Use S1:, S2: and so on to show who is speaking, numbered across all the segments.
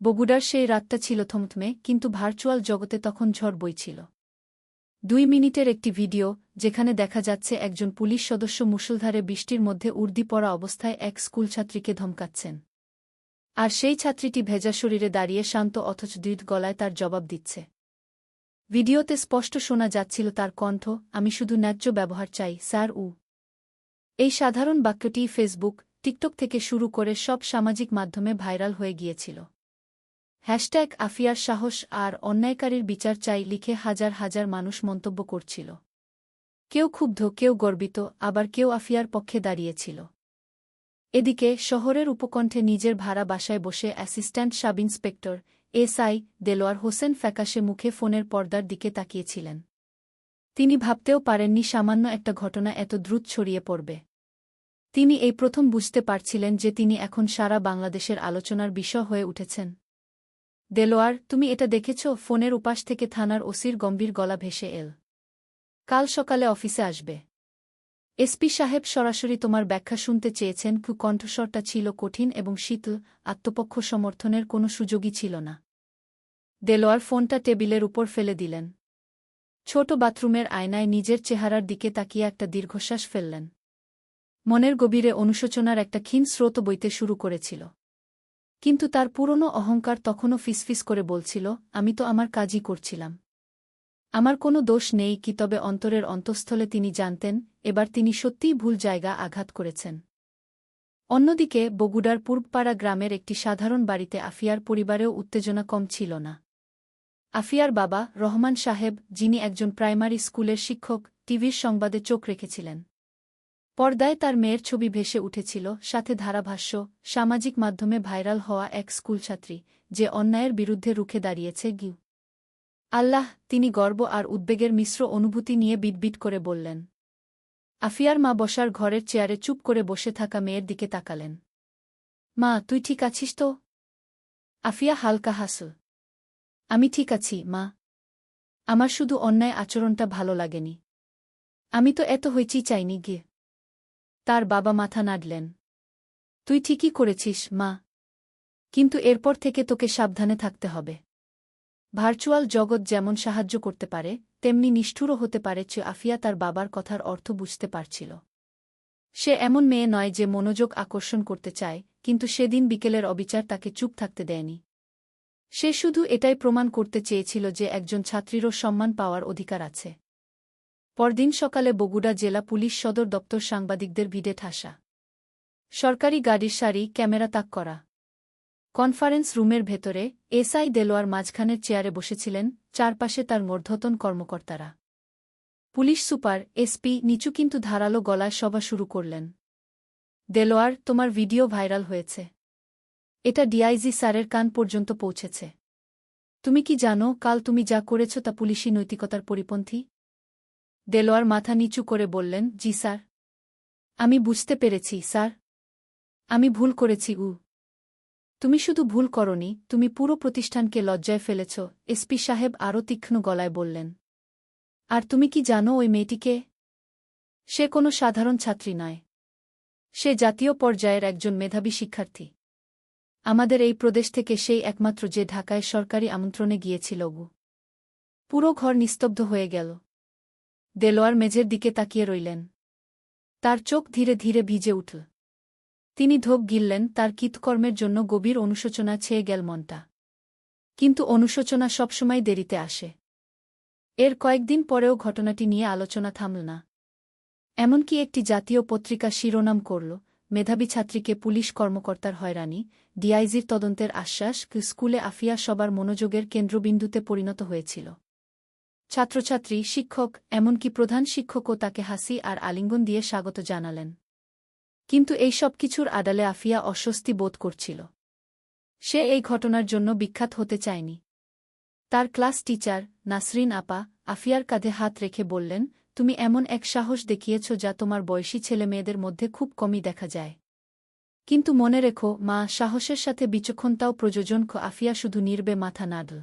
S1: বগুড়ার সেই রাতটা ছিল থমথমে, কিন্তু ভার্চুয়াল জগতে তখন ঝড় বইছিল। দুই মিনিটের একটি ভিডিও, যেখানে দেখা যাচ্ছে একজন পুলিশ সদস্য মুষলধারে বৃষ্টির মধ্যে উর্দি পড়া অবস্থায় এক স্কুলছাত্রীকে ধমকাচ্ছেন। আর সেই ছাত্রীটি ভেজা শরীরে দাঁড়িয়ে শান্ত অথচ দৃঢ় গলায় তার জবাব দিচ্ছে। ভিডিওতে স্পষ্ট শোনা যাচ্ছিল তার কণ্ঠ, আমি শুধু ন্যায্য ব্যবহার চাই, স্যার, উ। এই সাধারণ বাক্যটি ফেসবুক, টিকটক থেকে শুরু করে সব সামাজিক মাধ্যমে ভাইরাল হয়ে গিয়েছিল। হ্যাশট্যাগ আফিয়ার সাহস আর অন্যায়কারীর বিচার চাই লিখে হাজার হাজার মানুষ মন্তব্য করছিল। কেউ ক্ষুব্ধ, কেউ গর্বিত, আবার কেউ আফিয়ার পক্ষে দাঁড়িয়েছিল। এদিকে শহরের উপকণ্ঠে নিজের ভাড়া বাসায় বসে assistant sub inspector SI Delwar Hossain ফ্যাকাশে মুখে ফোনের পর্দার দিকে তাকিয়েছিলেন। তিনি ভাবতেও পারেননি সামান্য একটা ঘটনা এত দ্রুত ছড়িয়ে পড়বে। তিনি এই প্রথম বুঝতে পারছিলেন যে তিনি এখন সারা বাংলাদেশের আলোচনার বিষয় হয়ে উঠেছেন। দেলোয়ার, তুমি এটা দেখেছ? ফোনের উপাস থেকে থানার ওসির গম্ভীর গলা ভেসে এল। কাল সকালে অফিসে আসবে। এসপি সাহেব সরাসরি তোমার ব্যাখ্যা শুনতে চেয়েছেন। কু কণ্ঠস্বরটা ছিল কঠিন এবং শীতল, আত্মপক্ষ সমর্থনের কোনো সুযোগই ছিল না। দেলোয়ার ফোনটা টেবিলের উপর ফেলে দিলেন। ছোট বাথরুমের আয়নায় নিজের চেহারার দিকে তাকিয়ে একটা দীর্ঘশ্বাস ফেললেন। মনের গভীরে অনুশোচনার একটা ক্ষীণ স্রোত বইতে শুরু করেছিল। কিন্তু তার পুরনো অহংকার তখনও ফিসফিস করে বলছিল, আমি তো আমার কাজই করছিলাম। আমার কোনো দোষ নেই কি তবে অন্তরের অন্তঃস্থলে তিনি জানতেন, এবার তিনি সত্যিই ভুল জায়গা আঘাত করেছেন। অন্যদিকে বগুড়ার পূর্বপাড়া গ্রামের একটি সাধারণ বাড়িতে আফিয়ার পরিবারেও উত্তেজনা কম ছিল না। আফিয়ার বাবা রহমান সাহেব, যিনি একজন প্রাইমারি স্কুলের শিক্ষক, টিভির সংবাদে চোখ রেখেছিলেন। পর্দায় তার মেয়ের ছবি ভেসে উঠেছিল, সাথে ধারাভাষ্য, সামাজিক মাধ্যমে ভাইরাল হওয়া এক স্কুলছাত্রী, যে অন্যায়ের বিরুদ্ধে রুখে দাঁড়িয়েছে গিউ। আল্লাহ, তিনি গর্ব আর উদ্বেগের মিশ্র অনুভূতি নিয়ে বিটবিট করে বললেন। আফিয়ার মা বসার ঘরের চেয়ারে চুপ করে বসে থাকা মেয়ের দিকে তাকালেন। মা, তুই ঠিক আছিস তো? আফিয়া হালকা হাসল। আমি ঠিক আছি, মা। আমার শুধু অন্যায় আচরণটা ভালো লাগেনি। আমি তো এত হইচি চাইনি গিয়ে তার বাবা মাথা নাড়লেন। তুই ঠিকই করেছিস, মা। কিন্তু এরপর থেকে তোকে সাবধানে থাকতে হবে। ভার্চুয়াল জগৎ যেমন সাহায্য করতে পারে, তেমনি নিষ্ঠুরও হতে পারে যে আফিয়া তার বাবার কথার অর্থ বুঝতে পারছিল। সে এমন মেয়ে নয় যে মনোযোগ আকর্ষণ করতে চায়, কিন্তু সেদিন বিকেলের অবিচার তাকে চুপ থাকতে দেয়নি। সে শুধু এটাই প্রমাণ করতে চেয়েছিল যে একজন ছাত্রীরও সম্মান পাওয়ার অধিকার আছে। পরদিন সকালে বগুড়া জেলা পুলিশ সদর দপ্তর সাংবাদিকদের ভিড়ে ঠাসা। সরকারি গাড়ির সারি, ক্যামেরা তাক করা। কনফারেন্স রুমের ভেতরে এসআই দেলোয়ার মাঝখানের চেয়ারে বসেছিলেন, চারপাশে তার মর্ধতন কর্মকর্তারা। পুলিশ সুপার, এসপি নিচু কিন্তু ধারালো গলায় সভা শুরু করলেন। দেলোয়ার, তোমার ভিডিও ভাইরাল হয়েছে। এটা ডিআইজি স্যারের কান পর্যন্ত পৌঁছেছে। তুমি কি জানো, কাল তুমি যা করেছ তা পুলিশি নৈতিকতার পরিপন্থী? দেলোয়ার মাথা নিচু করে বললেন, জি, স্যার। আমি বুঝতে পেরেছি, স্যার। আমি ভুল করেছি, উ। তুমি শুধু ভুল করনি, তুমি পুরো প্রতিষ্ঠানকে লজ্জায় ফেলেছ এসপি সাহেব আরও তীক্ষ্ণ গলায় বললেন। আর তুমি কি জানো ওই মেয়েটিকে? সে কোনো সাধারণ ছাত্রী নয়। সে জাতীয় পর্যায়ের একজন মেধাবী শিক্ষার্থী। আমাদের এই প্রদেশ থেকে সেই একমাত্র যে ঢাকায় সরকারি আমন্ত্রণে গিয়েছিল পুরো ঘর নিস্তব্ধ হয়ে গেল। দেলোয়ার মেঝের দিকে তাকিয়ে রইলেন। তার চোখ ধীরে ধীরে ভিজে উঠল। তিনি ধোপ গিললেন, তার কৃতকর্মের জন্য গভীর অনুশোচনা ছেয়ে গেল মনটা। কিন্তু অনুশোচনা সবসময় দেরিতে আসে। এর কয়েকদিন পরেও ঘটনাটি নিয়ে আলোচনা থামল না। এমনকি একটি জাতীয় পত্রিকা শিরোনাম করল, মেধাবী ছাত্রীকে পুলিশ কর্মকর্তার হয়রানি, ডিআইজির তদন্তের আশ্বাস, স্কুলে আফিয়া সবার মনোযোগের কেন্দ্রবিন্দুতে পরিণত হয়েছিল। ছাত্রছাত্রী, শিক্ষক, এমনকি প্রধান শিক্ষকও তাকে হাসি আর আলিঙ্গন দিয়ে স্বাগত জানালেন। কিন্তু এই সব কিছুর আড়ালে আফিয়া অস্বস্তি বোধ করছিল। সে এই ঘটনার জন্য বিখ্যাত হতে চায়নি। তার ক্লাস টিচার, নাসরিন আপা, আফিয়ার কাঁধে হাত রেখে বললেন, তুমি এমন এক সাহস দেখিয়েছ যা তোমার বয়সী ছেলে মেয়েদের মধ্যে খুব কমই দেখা যায়। কিন্তু মনে রেখো, মা, সাহসের সাথে বিচক্ষণতাও প্রযোজন আফিয়া শুধু নির্বে মাথা নাড়ল।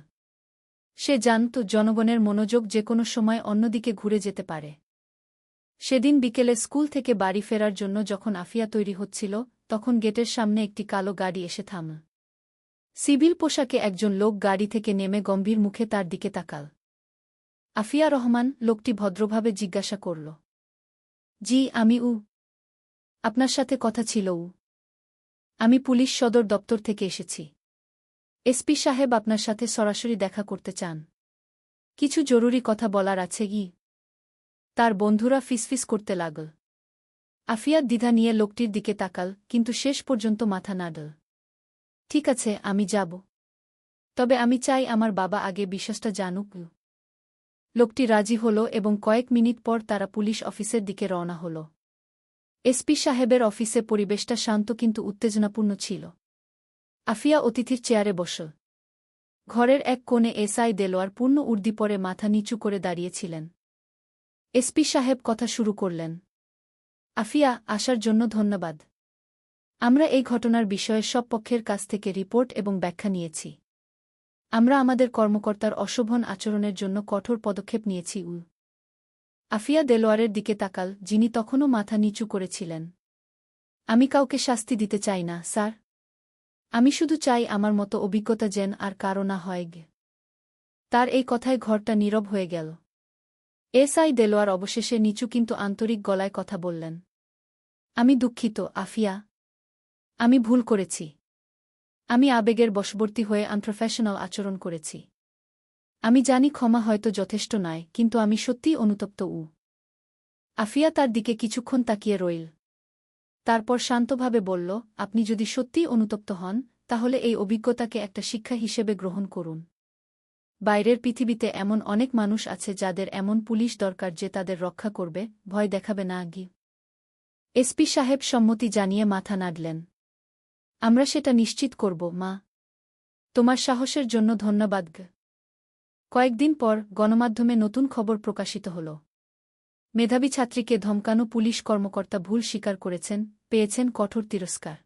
S1: সে জানত জনগণের মনোযোগ যে কোনো সময় অন্যদিকে ঘুরে যেতে পারে। সেদিন বিকেলে স্কুল থেকে বাড়ি ফেরার জন্য যখন আফিয়া তৈরি হচ্ছিল, তখন গেটের সামনে একটি কালো গাড়ি এসে থাম সিভিল পোশাকে একজন লোক গাড়ি থেকে নেমে গম্ভীর মুখে তার দিকে তাকাল। আফিয়া রহমান লোকটি ভদ্রভাবে জিজ্ঞাসা করল, জি, আমি উ। আপনার সাথে কথা ছিল উ। আমি পুলিশ সদর দপ্তর থেকে এসেছি। এসপি সাহেব আপনার সাথে সরাসরি দেখা করতে চান। কিছু জরুরি কথা বলার আছে কি? তার বন্ধুরা ফিসফিস করতে লাগল। আফিয়া দ্বিধা নিয়ে লোকটির দিকে তাকাল, কিন্তু শেষ পর্যন্ত মাথা নাড়ল। ঠিক আছে, আমি যাব। তবে আমি চাই আমার বাবা আগে বিশ্বাসটা জানুক। লোকটি রাজি হল এবং কয়েক মিনিট পর তারা পুলিশ অফিসের দিকে রওনা হল। এসপি সাহেবের অফিসে পরিবেশটা শান্ত কিন্তু উত্তেজনাপূর্ণ ছিল। আফিয়া অতিথির চেয়ারে বসল ঘরের এক কোণে এসআই দেলোয়ার পূর্ণ উর্দি পরে মাথা নিচু করে দাঁড়িয়েছিলেন। এসপি সাহেব কথা শুরু করলেন। আফিয়া, আসার জন্য ধন্যবাদ। আমরা এই ঘটনার বিষয়ে সব পক্ষের কাছ থেকে রিপোর্ট এবং ব্যাখ্যা নিয়েছি। আমরা আমাদের কর্মকর্তার অশোভন আচরণের জন্য কঠোর পদক্ষেপ নিয়েছি উ। আফিয়া দেলোয়ারের দিকে তাকাল, যিনি তখনও মাথা নিচু করেছিলেন। আমি কাউকে শাস্তি দিতে চাই না, স্যার। আমি শুধু চাই আমার মতো অভিজ্ঞতা যেন আর কারও না হয় গে। তার এই কথায় ঘরটা নীরব হয়ে গেল। এসআই দেলোয়ার অবশেষে নিচু কিন্তু আন্তরিক গলায় কথা বললেন, আমি দুঃখিত, আফিয়া। আমি ভুল করেছি। আমি আবেগের বশবর্তী হয়ে আনপ্রফেশনাল আচরণ করেছি। আমি জানি ক্ষমা হয়তো যথেষ্ট নয়, কিন্তু আমি সত্যিই অনুতপ্ত উ। আফিয়া তার দিকে কিছুক্ষণ তাকিয়ে রইল। তারপর শান্তভাবে বলল, আপনি যদি সত্যিই অনুতপ্ত হন, তাহলে এই অভিজ্ঞতাকে একটা শিক্ষা হিসেবে গ্রহণ করুন। বাইরের পৃথিবীতে এমন অনেক মানুষ আছে যাদের এমন পুলিশ দরকার যে তাদের রক্ষা করবে, ভয় দেখাবে না আগে। এসপি সাহেব সম্মতি জানিয়ে মাথা নাড়লেন। আমরা সেটা নিশ্চিত করব, মা। তোমার সাহসের জন্য ধন্যবাদ কয়েকদিন পর গণমাধ্যমে নতুন খবর প্রকাশিত হল। মেধাবী ছাত্রীকে ধমকানো পুলিশ কর্মকর্তা ভুল স্বীকার করেছেন, পেয়েছেন কঠোর তিরস্কার।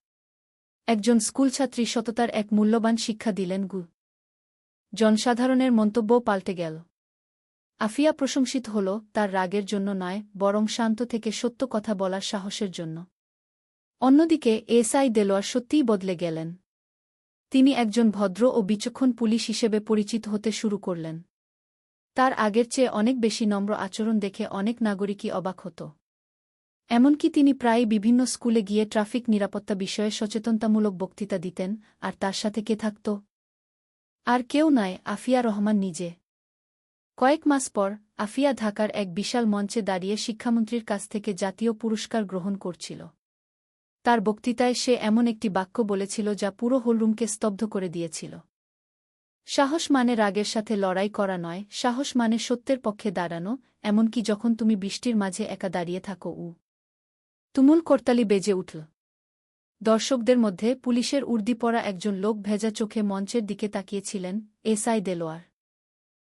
S1: একজন স্কুলছাত্রী সততার এক মূল্যবান শিক্ষা দিলেন গু। জনসাধারণের মন্তব্য পাল্টে গেল। আফিয়া প্রশংসিত হল, তার রাগের জন্য নয়, বরং শান্ত থেকে সত্য কথা বলার সাহসের জন্য। অন্যদিকে এসআই দেলোয়ার সত্যিই বদলে গেলেন। তিনি একজন ভদ্র ও বিচক্ষণ পুলিশ হিসেবে পরিচিত হতে শুরু করলেন। তার আগের চেয়ে অনেক বেশি নম্র আচরণ দেখে অনেক নাগরিকই অবাক হতো। এমনকি তিনি প্রায় বিভিন্ন স্কুলে গিয়ে ট্রাফিক নিরাপত্তা বিষয়ে সচেতনতামূলক বক্তৃতা দিতেন, আর তার সাথে কে থাকত? আর কেউ নয় আফিয়া রহমান নিজে। কয়েক মাস পর, আফিয়া ঢাকার এক বিশাল মঞ্চে দাঁড়িয়ে শিক্ষামন্ত্রীর কাছ থেকে জাতীয় পুরস্কার গ্রহণ করছিল। তার বক্তৃতায় সে এমন একটি বাক্য বলেছিল যা পুরো হলরুমকে স্তব্ধ করে দিয়েছিল। সাহস মানে রাগের সাথে লড়াই করা নয়, সাহস মানে সত্যের পক্ষে দাঁড়ানো, এমনকি যখন তুমি বৃষ্টির মাঝে একা দাঁড়িয়ে থাকো, উ। তুমুল করতালি বেজে উঠল। দর্শকদের মধ্যে পুলিশের উর্দি পরা একজন লোক ভেজা চোখে মঞ্চের দিকে তাকিয়েছিলেন, এসআই দেলোয়ার।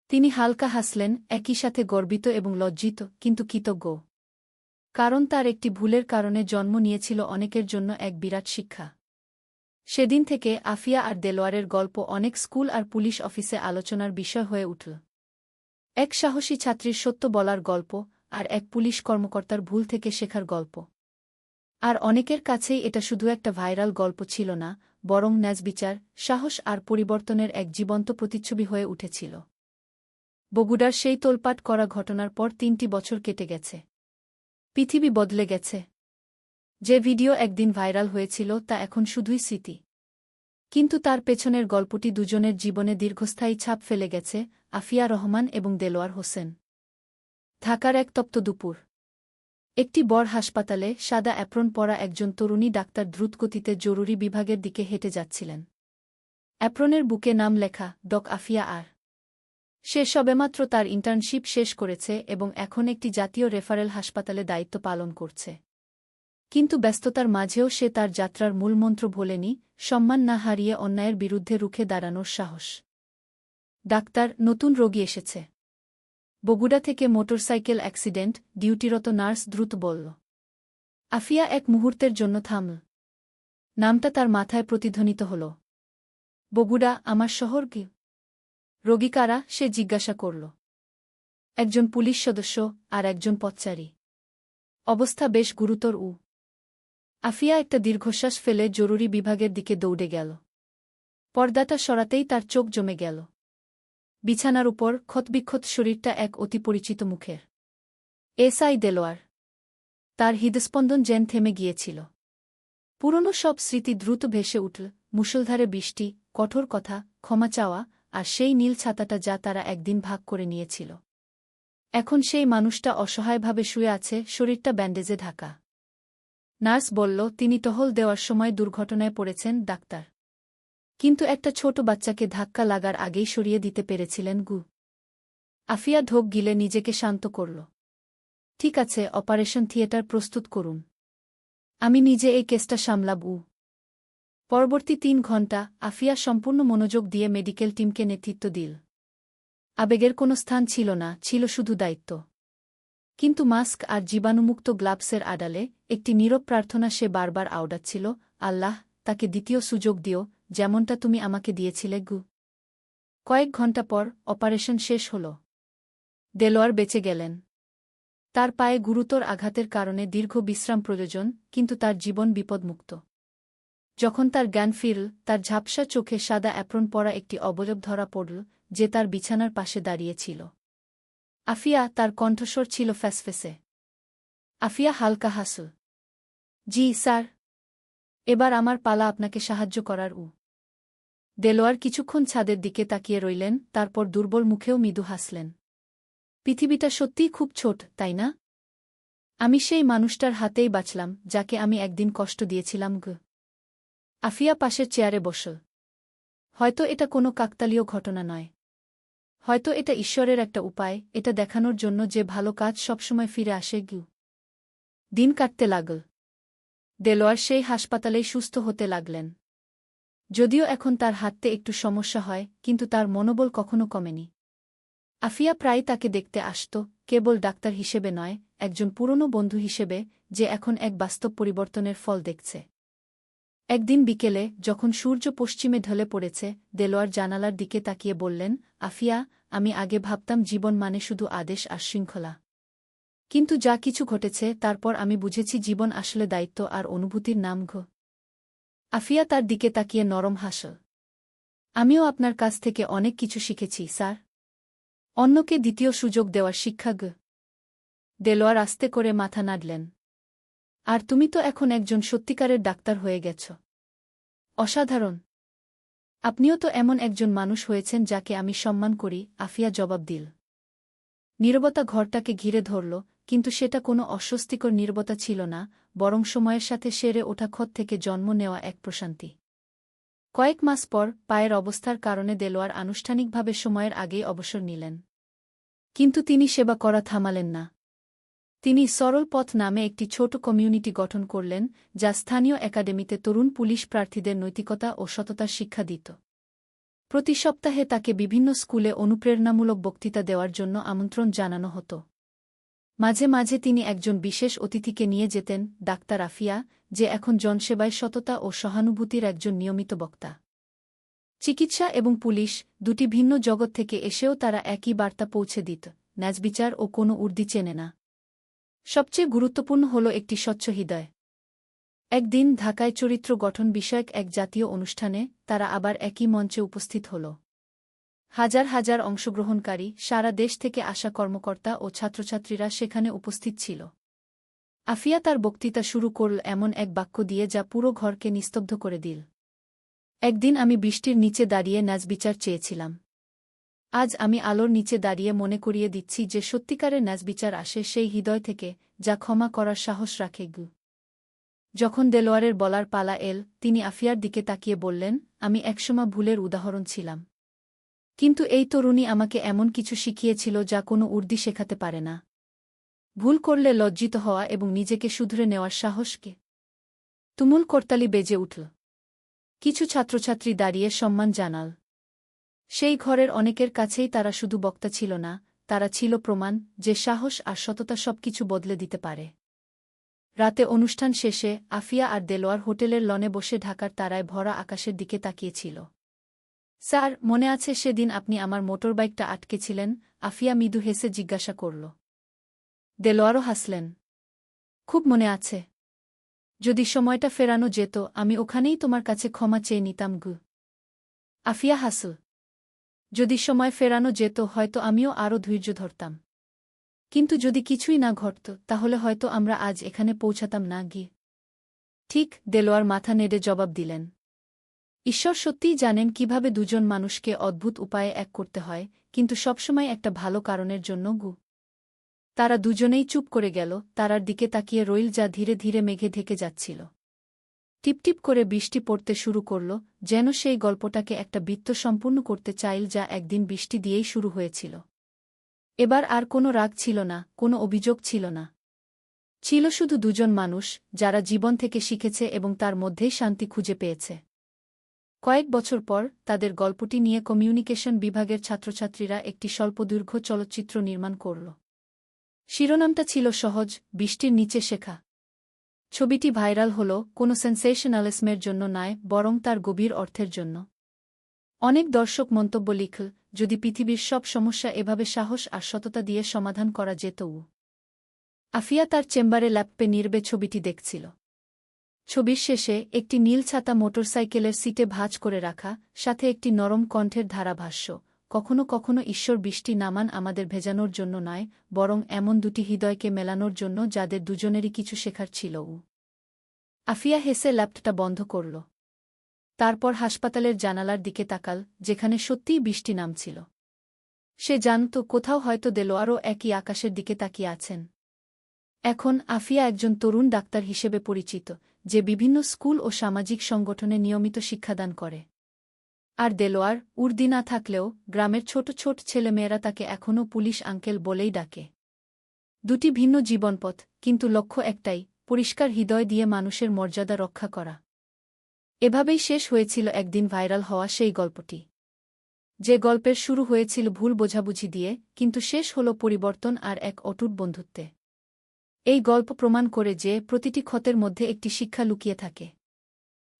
S1: তিনি হালকা হাসলেন, একই সাথে গর্বিত এবং লজ্জিত, কিন্তু কৃতজ্ঞ। কারণ তার একটি ভুলের কারণে জন্ম নিয়েছিল অনেকের জন্য এক বিরাট শিক্ষা। সেদিন থেকে আফিয়া আর দেলোয়ারের গল্প অনেক স্কুল আর পুলিশ অফিসে আলোচনার বিষয় হয়ে উঠল। এক সাহসী ছাত্রীর সত্য বলার গল্প আর এক পুলিশ কর্মকর্তার ভুল থেকে শেখার গল্প। আর অনেকের কাছেই এটা শুধু একটা ভাইরাল গল্প ছিল না, বরং ন্যাজবিচার সাহস আর পরিবর্তনের এক জীবন্ত প্রতিচ্ছবি হয়ে উঠেছিল। বগুড়ার সেই তোলপাট করা ঘটনার পর তিনটি বছর কেটে গেছে। পৃথিবী বদলে গেছে। যে ভিডিও একদিন ভাইরাল হয়েছিল তা এখন শুধুই স্মৃতি। কিন্তু তার পেছনের গল্পটি দুজনের জীবনে দীর্ঘস্থায়ী ছাপ ফেলে গেছে, আফিয়া রহমান এবং দেলোয়ার হোসেন। ঢাকার এক তপ্ত দুপুর। একটি বড় হাসপাতালে সাদা অ্যাপ্রন পরা একজন তরুণী ডাক্তার দ্রুতগতিতে জরুরি বিভাগের দিকে হেঁটে যাচ্ছিলেন। অ্যাপ্রনের বুকে নাম লেখা, ডক আফিয়া আর। সে সবেমাত্র তার ইন্টার্নশিপ শেষ করেছে এবং এখন একটি জাতীয় রেফারেল হাসপাতালে দায়িত্ব পালন করছে। কিন্তু ব্যস্ততার মাঝেও সে তার যাত্রার মূলমন্ত্র ভোলেনি, সম্মান না হারিয়ে অন্যায়ের বিরুদ্ধে রুখে দাঁড়ানোর সাহস। ডাক্তার, নতুন রোগী এসেছে। বগুড়া থেকে মোটরসাইকেল অ্যাক্সিডেন্ট, ডিউটিরত নার্স দ্রুত বলল। আফিয়া এক মুহূর্তের জন্য থামল। নামটা তার মাথায় প্রতিধ্বনিত হল। বগুড়া, আমার শহর কি? রোগী কারা? সে জিজ্ঞাসা করল। একজন পুলিশ সদস্য আর একজন পথচারী। অবস্থা বেশ গুরুতর উ। আফিয়া একটা দীর্ঘশ্বাস ফেলে জরুরি বিভাগের দিকে দৌড়ে গেল। পর্দাটা সরাতেই তার চোখ জমে গেল। বিছানার উপর ক্ষতবিক্ষত শরীরটা এক অতি পরিচিত মুখের। এসআই দেলোয়ার। তার হৃদস্পন্দন যেন থেমে গিয়েছিল। পুরনো সব স্মৃতি দ্রুত ভেসে উঠল, মুষলধারে বৃষ্টি, কঠোর কথা, ক্ষমা চাওয়া আর সেই নীল ছাতাটা যা তারা একদিন ভাগ করে নিয়েছিল। এখন সেই মানুষটা অসহায়ভাবে শুয়ে আছে, শরীরটা ব্যান্ডেজে ঢাকা। নার্স বলল, তিনি টহল দেওয়ার সময় দুর্ঘটনায় পড়েছেন, ডাক্তার। কিন্তু একটা ছোট বাচ্চাকে ধাক্কা লাগার আগেই সরিয়ে দিতে পেরেছিলেন গু। আফিয়া ঢোক গিলে নিজেকে শান্ত করল। ঠিক আছে, অপারেশন থিয়েটার প্রস্তুত করুন। আমি নিজে এই কেসটা সামলাব পরবর্তী তিন ঘণ্টা আফিয়া সম্পূর্ণ মনোযোগ দিয়ে মেডিকেল টিমকে নেতৃত্ব দিল। আবেগের কোনো স্থান ছিল না, ছিল শুধু দায়িত্ব। কিন্তু মাস্ক আর জীবাণুমুক্ত গ্লাভসের আড়ালে একটি নীরব প্রার্থনা সে বারবার আওড়াচ্ছিল, আল্লাহ, তাকে দ্বিতীয় সুযোগ দিও, যেমনটা তুমি আমাকে দিয়েছিলে, গু। কয়েক ঘণ্টা পর অপারেশন শেষ হল। দেলোয়ার বেঁচে গেলেন। তার পায়ে গুরুতর আঘাতের কারণে দীর্ঘ বিশ্রাম প্রয়োজন, কিন্তু তার জীবন বিপদমুক্ত। যখন তার জ্ঞান ফিরল, তার ঝাপসা চোখে সাদা অ্যাপ্রন পরা একটি অবয়ব ধরা পড়ল, যে তার বিছানার পাশে দাঁড়িয়েছিল আফিয়া তার কণ্ঠস্বর ছিল ফ্যাসফেসে। আফিয়া হালকা হাসল। জি, স্যার। এবার আমার পালা আপনাকে সাহায্য করার উ। দেলোয়ার কিছুক্ষণ ছাদের দিকে তাকিয়ে রইলেন, তারপর দুর্বল মুখেও মৃদু হাসলেন। পৃথিবীটা সত্যিই খুব ছোট, তাই না? আমি সেই মানুষটার হাতেই বাঁচলাম, যাকে আমি একদিন কষ্ট দিয়েছিলাম, গ। আফিয়া পাশের চেয়ারে বসল। হয়তো এটা কোনো কাকতালীয় ঘটনা নয়। হয়তো এটা ঈশ্বরের একটা উপায়, এটা দেখানোর জন্য যে ভালো কাজ সবসময় ফিরে আসে গিউ। দিন কাটতে লাগল। দেলোয়ার সেই হাসপাতালেই সুস্থ হতে লাগলেন। যদিও এখন তার হাততে একটু সমস্যা হয়, কিন্তু তার মনোবল কখনো কমেনি। আফিয়া প্রায় তাকে দেখতে আসত, কেবল ডাক্তার হিসেবে নয়, একজন পুরনো বন্ধু হিসেবে, যে এখন এক বাস্তব পরিবর্তনের ফল দেখছে। একদিন বিকেলে, যখন সূর্য পশ্চিমে ঢলে পড়েছে, দেলোয়ার জানালার দিকে তাকিয়ে বললেন, আফিয়া, আমি আগে ভাবতাম জীবন মানে শুধু আদেশ আর শৃঙ্খলা। কিন্তু যা কিছু ঘটেছে, তারপর আমি বুঝেছি জীবন আসলে দায়িত্ব আর অনুভূতির নাম ঘ। আফিয়া তার দিকে তাকিয়ে নরম হাসল। আমিও আপনার কাছ থেকে অনেক কিছু শিখেছি, স্যার। অন্যকে দ্বিতীয় সুযোগ দেওয়ার শিক্ষা গ দেলোয়ার আস্তে করে মাথা নাড়লেন। আর তুমি তো এখন একজন সত্যিকারের ডাক্তার হয়ে গেছ। অসাধারণ। আপনিও তো এমন একজন মানুষ হয়েছেন যাকে আমি সম্মান করি, আফিয়া জবাব দিল। নীরবতা ঘরটাকে ঘিরে ধরল, কিন্তু সেটা কোনো অস্বস্তিকর নীরবতা ছিল না, বরং সময়ের সাথে সেরে ওঠা ক্ষত থেকে জন্ম নেওয়া এক প্রশান্তি। কয়েক মাস পর পায়ের অবস্থার কারণে দেলোয়ার আনুষ্ঠানিকভাবে সময়ের আগেই অবসর নিলেন। কিন্তু তিনি সেবা করা থামালেন না। তিনি সরল পথ নামে একটি ছোট কমিউনিটি গঠন করলেন, যা স্থানীয় একাডেমিতে তরুণ পুলিশ প্রার্থীদের নৈতিকতা ও সততার শিক্ষা দিত। প্রতি সপ্তাহে তাকে বিভিন্ন স্কুলে অনুপ্রেরণামূলক বক্তৃতা দেওয়ার জন্য আমন্ত্রণ জানানো হতো। মাঝে মাঝে তিনি একজন বিশেষ অতিথিকে নিয়ে যেতেন, ডাক্তার আফিয়া, যে এখন জনসেবায় সততা ও সহানুভূতির একজন নিয়মিত বক্তা। চিকিৎসা এবং পুলিশ দুটি ভিন্ন জগৎ থেকে এসেও তারা একই বার্তা পৌঁছে দিত ন্যাজবিচার ও কোনো উর্দি চেনে না। সবচেয়ে গুরুত্বপূর্ণ হল একটি স্বচ্ছ হৃদয়। একদিন ঢাকায় চরিত্র গঠন বিষয়ক এক জাতীয় অনুষ্ঠানে তারা আবার একই মঞ্চে উপস্থিত হল। হাজার হাজার অংশগ্রহণকারী, সারা দেশ থেকে আসা কর্মকর্তা ও ছাত্রছাত্রীরা সেখানে উপস্থিত ছিল। আফিয়া তার বক্তৃতা শুরু করল এমন এক বাক্য দিয়ে যা পুরো ঘরকে নিস্তব্ধ করে দিল। একদিন আমি বৃষ্টির নিচে দাঁড়িয়ে ন্যাজবিচার চেয়েছিলাম। আজ আমি আলোর নিচে দাঁড়িয়ে মনে করিয়ে দিচ্ছি যে সত্যিকারের ন্যাজবিচার আসে সেই হৃদয় থেকে, যা ক্ষমা করার সাহস রাখে গু। যখন দেলোয়ারের বলার পালা এল, তিনি আফিয়ার দিকে তাকিয়ে বললেন, আমি একসময় ভুলের উদাহরণ ছিলাম। কিন্তু এই তরুণী আমাকে এমন কিছু শিখিয়েছিল যা কোনো উর্দি শেখাতে পারে না। ভুল করলে লজ্জিত হওয়া এবং নিজেকে শুধরে নেওয়ার সাহসকে তুমুল করতালি বেজে উঠল। কিছু ছাত্রছাত্রী দাঁড়িয়ে সম্মান জানাল। সেই ঘরের অনেকের কাছেই তারা শুধু বক্তা ছিল না, তারা ছিল প্রমাণ যে সাহস আর সততা সবকিছু বদলে দিতে পারে। রাতে অনুষ্ঠান শেষে আফিয়া আর দেলোয়ার হোটেলের লনে বসে ঢাকার তারায় ভরা আকাশের দিকে তাকিয়েছিল। স্যার, মনে আছে সেদিন আপনি আমার মোটরবাইকটা আটকেছিলেন? আফিয়া মৃদু হেসে জিজ্ঞাসা করল। দেলোয়ারও হাসলেন। খুব মনে আছে। যদি সময়টা ফেরানো যেত, আমি ওখানেই তোমার কাছে ক্ষমা চেয়ে নিতাম গু। আফিয়া হাসল। যদি সময় ফেরানো যেত, হয়তো আমিও আরও ধৈর্য ধরতাম। কিন্তু যদি কিছুই না ঘটত, তাহলে হয়তো আমরা আজ এখানে পৌঁছাতাম না গিয়ে। ঠিক দেলোয়ার মাথা নেড়ে জবাব দিলেন, ঈশ্বর সত্যিই জানেন কীভাবে দুজন মানুষকে অদ্ভুত উপায়ে এক করতে হয়, কিন্তু সবসময় একটা ভালো কারণের জন্য গু। তারা দুজনেই চুপ করে গেল, তারার দিকে তাকিয়ে রইল যা ধীরে ধীরে মেঘে ঢেকে যাচ্ছিল। টিপটিপ করে বৃষ্টি পড়তে শুরু করল, যেন সেই গল্পটাকে একটা বৃত্ত সম্পূর্ণ করতে চাইল যা একদিন বৃষ্টি দিয়েই শুরু হয়েছিল। এবার আর কোনো রাগ ছিল না, কোনো অভিযোগ ছিল না। ছিল শুধু দুজন মানুষ, যারা জীবন থেকে শিখেছে এবং তার মধ্যেই শান্তি খুঁজে পেয়েছে। কয়েক বছর পর তাদের গল্পটি নিয়ে কমিউনিকেশন বিভাগের ছাত্রছাত্রীরা একটি স্বল্পদীর্ঘ চলচ্চিত্র নির্মাণ করল। শিরোনামটা ছিল সহজ, বৃষ্টির নিচে শেখা। ছবিটি ভাইরাল হল কোনো সেন্সেশনালিসমের জন্য নয়, বরং তার গভীর অর্থের জন্য। অনেক দর্শক মন্তব্য লিখল, যদি পৃথিবীর সব সমস্যা এভাবে সাহস আর সততা দিয়ে সমাধান করা যেতও আফিয়া তার চেম্বারে ল্যাপপে নির্বে ছবিটি দেখছিল। ছবির শেষে একটি নীল ছাতা মোটরসাইকেলের সিটে ভাঁজ করে রাখা, সাথে একটি নরম কণ্ঠের ধারাভাষ্য কখনো কখনো ঈশ্বর বৃষ্টি নামান আমাদের ভেজানোর জন্য নয়, বরং এমন দুটি হৃদয়কে মেলানোর জন্য যাদের দুজনেরই কিছু শেখার ছিল। আফিয়া হেসে ল্যাপটপটা বন্ধ করল। তারপর হাসপাতালের জানালার দিকে তাকাল, যেখানে সত্যিই বৃষ্টি নামছিল। সে জানত কোথাও হয়তো দেলোয়ারও একই আকাশের দিকে তাকিয়ে আছেন। এখন আফিয়া একজন তরুণ ডাক্তার হিসেবে পরিচিত, যে বিভিন্ন স্কুল ও সামাজিক সংগঠনে নিয়মিত শিক্ষাদান করে। আর দেলোয়ার উর্দি না থাকলেও গ্রামের ছোট ছোট ছেলেমেয়েরা তাকে এখনও পুলিশ আঙ্কেল বলেই ডাকে। দুটি ভিন্ন জীবনপথ, কিন্তু লক্ষ্য একটাই, পরিষ্কার হৃদয় দিয়ে মানুষের মর্যাদা রক্ষা করা। এভাবেই শেষ হয়েছিল একদিন ভাইরাল হওয়া সেই গল্পটি। যে গল্পের শুরু হয়েছিল ভুল বোঝাবুঝি দিয়ে, কিন্তু শেষ হল পরিবর্তন আর এক অটুট বন্ধুত্বে। এই গল্প প্রমাণ করে যে প্রতিটি ক্ষতের মধ্যে একটি শিক্ষা লুকিয়ে থাকে।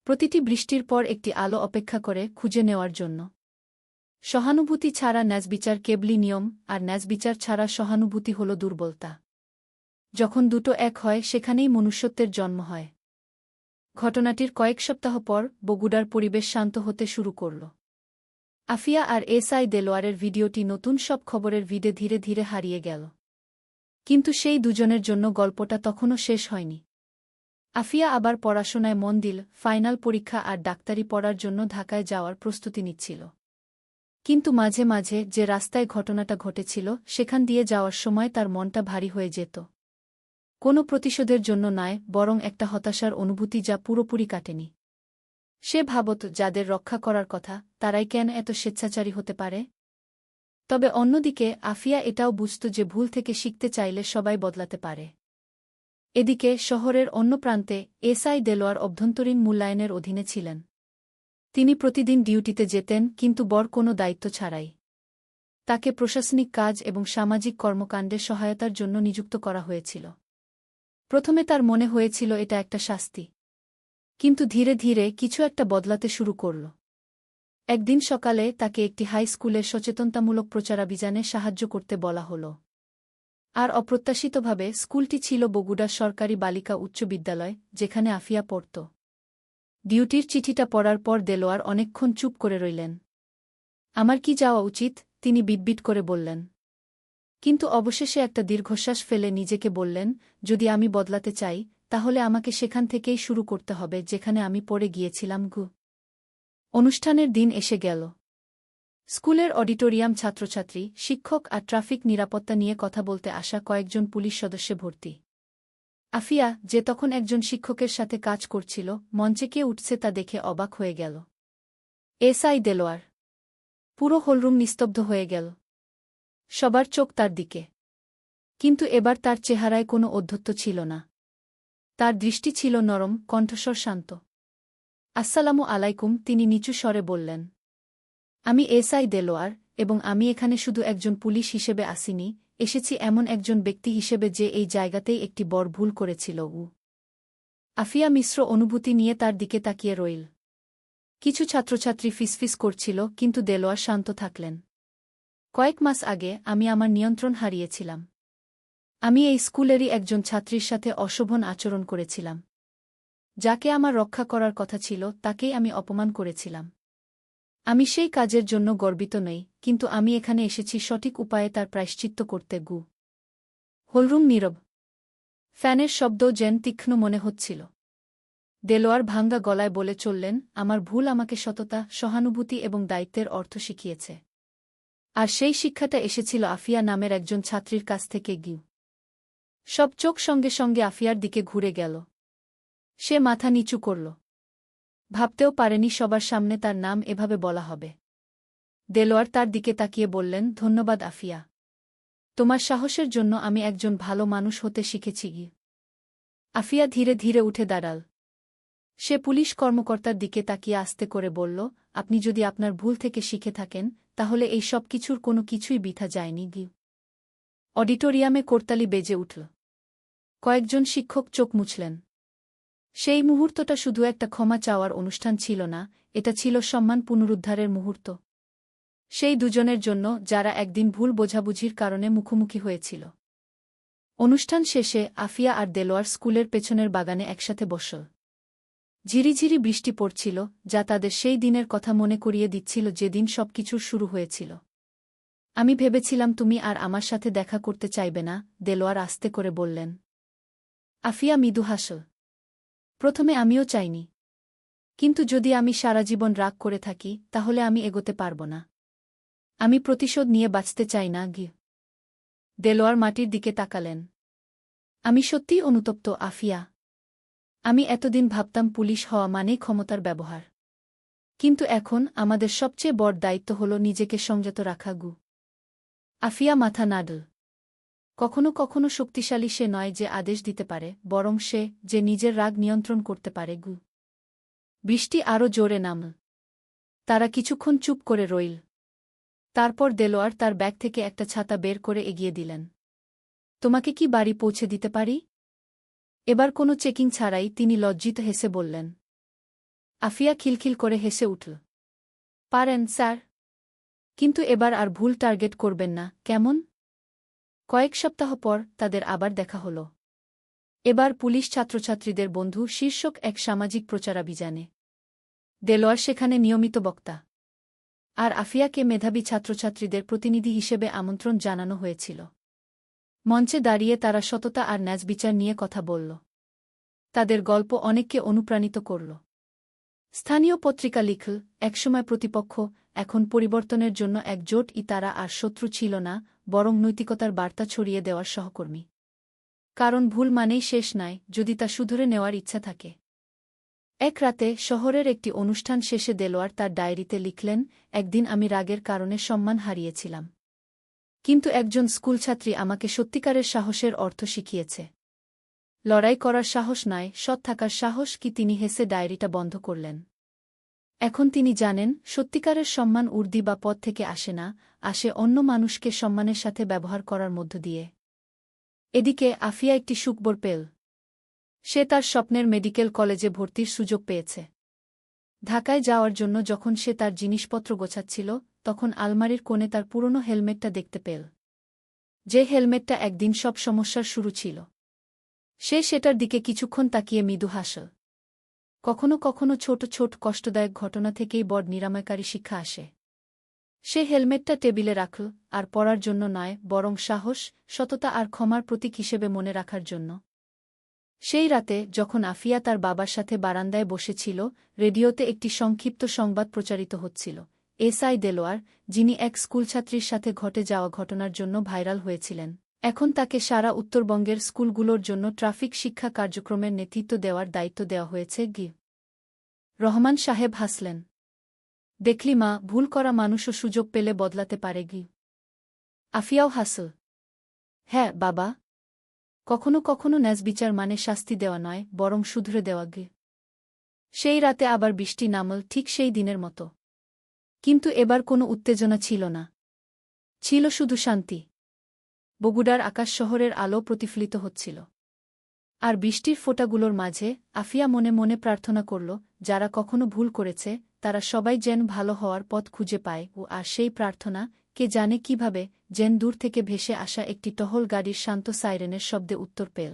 S1: প্রতিটি বৃষ্টির পর একটি আলো অপেক্ষা করে খুঁজে নেওয়ার জন্য। সহানুভূতি ছাড়া ন্যাজবিচার কেবলি নিয়ম, আর ন্যাজবিচার ছাড়া সহানুভূতি হল দুর্বলতা। যখন দুটো এক হয়, সেখানেই মনুষ্যত্বের জন্ম হয়। ঘটনাটির কয়েক সপ্তাহ পর বগুড়ার পরিবেশ শান্ত হতে শুরু করল। আফিয়া আর এসআই দেলোয়ারের ভিডিওটি নতুন সব খবরের ভিডে ধীরে ধীরে হারিয়ে গেল। কিন্তু সেই দুজনের জন্য গল্পটা তখনও শেষ হয়নি। আফিয়া আবার পড়াশোনায় মন দিল, ফাইনাল পরীক্ষা আর ডাক্তারি পড়ার জন্য ঢাকায় যাওয়ার প্রস্তুতি নিচ্ছিল। কিন্তু মাঝে মাঝে যে রাস্তায় ঘটনাটা ঘটেছিল, সেখান দিয়ে যাওয়ার সময় তার মনটা ভারী হয়ে যেত। কোনো প্রতিশোধের জন্য নয়, বরং একটা হতাশার অনুভূতি যা পুরোপুরি কাটেনি। সে ভাবত, যাদের রক্ষা করার কথা, তারাই কেন এত স্বেচ্ছাচারী হতে পারে? তবে অন্যদিকে, আফিয়া এটাও বুঝত যে ভুল থেকে শিখতে চাইলে সবাই বদলাতে পারে। এদিকে শহরের অন্য প্রান্তে এসআই দেলোয়ার অভ্যন্তরীণ মূল্যায়নের অধীনে ছিলেন। তিনি প্রতিদিন ডিউটিতে যেতেন, কিন্তু বর কোনো দায়িত্ব ছাড়াই। তাকে প্রশাসনিক কাজ এবং সামাজিক কর্মকাণ্ডে সহায়তার জন্য নিযুক্ত করা হয়েছিল। প্রথমে তার মনে হয়েছিল এটা একটা শাস্তি। কিন্তু ধীরে ধীরে কিছু একটা বদলাতে শুরু করল। একদিন সকালে তাকে একটি হাই স্কুলের সচেতনতামূলক প্রচারাভিযানে সাহায্য করতে বলা হল। আর অপ্রত্যাশিতভাবে স্কুলটি ছিল বগুড়া সরকারি বালিকা উচ্চ বিদ্যালয়, যেখানে আফিয়া পড়ত। ডিউটির চিঠিটা পড়ার পর দেলোয়ার অনেকক্ষণ চুপ করে রইলেন। আমার কি যাওয়া উচিত? তিনি বিটবিট করে বললেন। কিন্তু অবশেষে একটা দীর্ঘশ্বাস ফেলে নিজেকে বললেন, যদি আমি বদলাতে চাই, তাহলে আমাকে সেখান থেকেই শুরু করতে হবে, যেখানে আমি পড়ে গিয়েছিলাম গু। অনুষ্ঠানের দিন এসে গেল। স্কুলের অডিটোরিয়াম ছাত্রছাত্রী, শিক্ষক আর ট্রাফিক নিরাপত্তা নিয়ে কথা বলতে আসা কয়েকজন পুলিশ সদস্যে ভর্তি। আফিয়া, যে তখন একজন শিক্ষকের সাথে কাজ করছিল, মঞ্চে কে উঠছে তা দেখে অবাক হয়ে গেল। এসআই দেলোয়ার। পুরো হলরুম নিস্তব্ধ হয়ে গেল। সবার চোখ তার দিকে। কিন্তু এবার তার চেহারায় কোনো অধ্যত্ত ছিল না। তার দৃষ্টি ছিল নরম, কণ্ঠস্বর শান্ত। আসসালামু আলাইকুম, তিনি নিচু স্বরে বললেন। আমি এসআই দেলোয়ার এবং আমি এখানে শুধু একজন পুলিশ হিসেবে আসিনি, এসেছি এমন একজন ব্যক্তি হিসেবে যে এই জায়গাতেই একটি বড় ভুল করেছিল। উ। আফিয়া মিশ্র অনুভূতি নিয়ে তার দিকে তাকিয়ে রইল। কিছু ছাত্রছাত্রী ফিসফিস করছিল, কিন্তু দেলোয়ার শান্ত থাকলেন। কয়েক মাস আগে আমি আমার নিয়ন্ত্রণ হারিয়েছিলাম। আমি এই স্কুলেরই একজন ছাত্রীর সাথে অশোভন আচরণ করেছিলাম। যাকে আমার রক্ষা করার কথা ছিল, তাকেই আমি অপমান করেছিলাম। আমি সেই কাজের জন্য গর্বিত নই, কিন্তু আমি এখানে এসেছি সঠিক উপায়ে তার প্রায়শ্চিত্ত করতে গু। হলরুম নীরব। ফ্যানের শব্দ যেন তীক্ষ্ণ মনে হচ্ছিল। দেলোয়ার ভাঙ্গা গলায় বলে চললেন, আমার ভুল আমাকে সততা, সহানুভূতি এবং দায়িত্বের অর্থ শিখিয়েছে। আর সেই শিক্ষাটা এসেছিল আফিয়া নামের একজন ছাত্রীর কাছ থেকে গিউ। সব চোখ সঙ্গে সঙ্গে আফিয়ার দিকে ঘুরে গেল। সে মাথা নিচু করল। ভাবতেও পারেনি সবার সামনে তার নাম এভাবে বলা হবে। দেলোয়ার তার দিকে তাকিয়ে বললেন, ধন্যবাদ আফিয়া। তোমার সাহসের জন্য আমি একজন ভালো মানুষ হতে শিখেছি গি আফিয়া ধীরে ধীরে উঠে দাঁড়াল। সে পুলিশ কর্মকর্তার দিকে তাকিয়ে আস্তে করে বলল, আপনি যদি আপনার ভুল থেকে শিখে থাকেন, তাহলে এই সব কিছুর কোনো কিছুই বিথা যায়নি গি অডিটোরিয়ামে করতালি বেজে উঠল। কয়েকজন শিক্ষক চোখ মুছলেন। সেই মুহূর্তটা শুধু একটা ক্ষমা চাওয়ার অনুষ্ঠান ছিল না, এটা ছিল সম্মান পুনরুদ্ধারের মুহূর্ত। সেই দুজনের জন্য যারা একদিন ভুল বোঝাবুঝির কারণে মুখোমুখি হয়েছিল। অনুষ্ঠান শেষে আফিয়া আর দেলোয়ার স্কুলের পেছনের বাগানে একসাথে বসল। ঝিরিঝিরি বৃষ্টি পড়ছিল, যা তাদের সেই দিনের কথা মনে করিয়ে দিচ্ছিল যেদিন সবকিছুর শুরু হয়েছিল। আমি ভেবেছিলাম তুমি আর আমার সাথে দেখা করতে চাইবে না, দেলোয়ার আস্তে করে বললেন। আফিয়া মৃদু হাসল। প্রথমে আমিও চাইনি। কিন্তু যদি আমি সারা জীবন রাগ করে থাকি, তাহলে আমি এগোতে পারব না। আমি প্রতিশোধ নিয়ে বাঁচতে চাই না গি দেলোয়ার মাটির দিকে তাকালেন। আমি সত্যিই অনুতপ্ত, আফিয়া। আমি এতদিন ভাবতাম পুলিশ হওয়া মানেই ক্ষমতার ব্যবহার। কিন্তু এখন আমাদের সবচেয়ে বড় দায়িত্ব হল নিজেকে সংযত রাখা, গু। আফিয়া মাথা নাডল। কখনো কখনো শক্তিশালী সে নয় যে আদেশ দিতে পারে, বরং সে যে নিজের রাগ নিয়ন্ত্রণ করতে পারে গু। বৃষ্টি আরও জোরে নামল তারা কিছুক্ষণ চুপ করে রইল। তারপর দেলোয়ার তার ব্যাগ থেকে একটা ছাতা বের করে এগিয়ে দিলেন। তোমাকে কি বাড়ি পৌঁছে দিতে পারি? এবার কোনো চেকিং ছাড়াই তিনি লজ্জিত হেসে বললেন। আফিয়া খিলখিল করে হেসে উঠল। পারেন, স্যার। কিন্তু এবার আর ভুল টার্গেট করবেন না, কেমন? কয়েক সপ্তাহ পর তাদের আবার দেখা হল। এবার পুলিশ ছাত্রছাত্রীদের বন্ধু শীর্ষক এক সামাজিক প্রচারাভিযানে। দেলোয়ার সেখানে নিয়মিত বক্তা। আর আফিয়াকে মেধাবী ছাত্রছাত্রীদের প্রতিনিধি হিসেবে আমন্ত্রণ জানানো হয়েছিল। মঞ্চে দাঁড়িয়ে তারা সততা আর ন্যাজ বিচার নিয়ে কথা বলল। তাদের গল্প অনেককে অনুপ্রাণিত করল। স্থানীয় পত্রিকা লিখল, একসময় প্রতিপক্ষ, এখন পরিবর্তনের জন্য এক জোট ই তারা আর শত্রু ছিল না বরং নৈতিকতার বার্তা ছড়িয়ে দেওয়ার সহকর্মী। কারণ ভুল মানেই শেষ নয় যদি তা শুধরে নেওয়ার ইচ্ছা থাকে। এক রাতে শহরের একটি অনুষ্ঠান শেষে দেলোয়ার তার ডায়েরিতে লিখলেন, একদিন আমি রাগের কারণে সম্মান হারিয়েছিলাম। কিন্তু একজন স্কুলছাত্রী আমাকে সত্যিকারের সাহসের অর্থ শিখিয়েছে। লড়াই করার সাহস নয় সৎ থাকার সাহস কি তিনি হেসে ডায়েরিটা বন্ধ করলেন। এখন তিনি জানেন, সত্যিকারের সম্মান উর্দি বা পদ থেকে আসে না আসে অন্য মানুষকে সম্মানের সাথে ব্যবহার করার মধ্য দিয়ে। এদিকে আফিয়া একটি সুকবর পেল। সে তার স্বপ্নের মেডিকেল কলেজে ভর্তির সুযোগ পেয়েছে। ঢাকায় যাওয়ার জন্য যখন সে তার জিনিসপত্র গোছাচ্ছিল, তখন আলমারির কোণে তার পুরনো হেলমেটটা দেখতে পেল। যে হেলমেটটা একদিন সব সমস্যার শুরু ছিল। সে সেটার দিকে কিছুক্ষণ তাকিয়ে মৃদু হাসল। কখনো কখনো ছোট ছোট কষ্টদায়ক ঘটনা থেকেই বড় নিরাময়কারী শিক্ষা আসে। সে হেলমেটটা টেবিলে রাখল আর পড়ার জন্য নয়, বরং সাহস, সততা আর ক্ষমার প্রতীক হিসেবে মনে রাখার জন্য। সেই রাতে, যখন আফিয়া তার বাবার সাথে বারান্দায় বসেছিল, রেডিওতে একটি সংক্ষিপ্ত সংবাদ প্রচারিত হচ্ছিল। এসআই দেলোয়ার, যিনি এক স্কুলছাত্রীর সাথে ঘটে যাওয়া ঘটনার জন্য ভাইরাল হয়েছিলেন, এখন তাকে সারা উত্তরবঙ্গের স্কুলগুলোর জন্য ট্রাফিক শিক্ষা কার্যক্রমের নেতৃত্ব দেওয়ার দায়িত্ব দেওয়া হয়েছে গি রহমান সাহেব হাসলেন দেখলি মা, ভুল করা মানুষও সুযোগ পেলে বদলাতে পারে গি আফিয়াও হাসল। হ্যাঁ বাবা। কখনো কখনো ন্যাজবিচার মানে শাস্তি দেওয়া নয়, বরং শুধরে দেওয়া গে। সেই রাতে আবার বৃষ্টি নামল ঠিক সেই দিনের মতো। কিন্তু এবার কোনো উত্তেজনা ছিল না। ছিল শুধু শান্তি। বগুড়ার আকাশ শহরের আলো প্রতিফলিত হচ্ছিল। আর বৃষ্টির ফোঁটাগুলোর মাঝে আফিয়া মনে মনে প্রার্থনা করল, যারা কখনো ভুল করেছে, তারা সবাই যেন ভালো হওয়ার পথ খুঁজে পায়, ও আর সেই প্রার্থনা, কে জানে কীভাবে, যেন দূর থেকে ভেসে আসা একটি টহল গাড়ির শান্ত সাইরেনের শব্দে উত্তর পেল।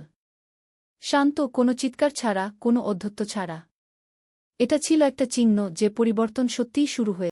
S1: শান্ত, কোনো চিৎকার ছাড়া, কোনো অধ্যত্ত ছাড়া। এটা ছিল একটা চিহ্ন যে পরিবর্তন সত্যিই শুরু হয়ে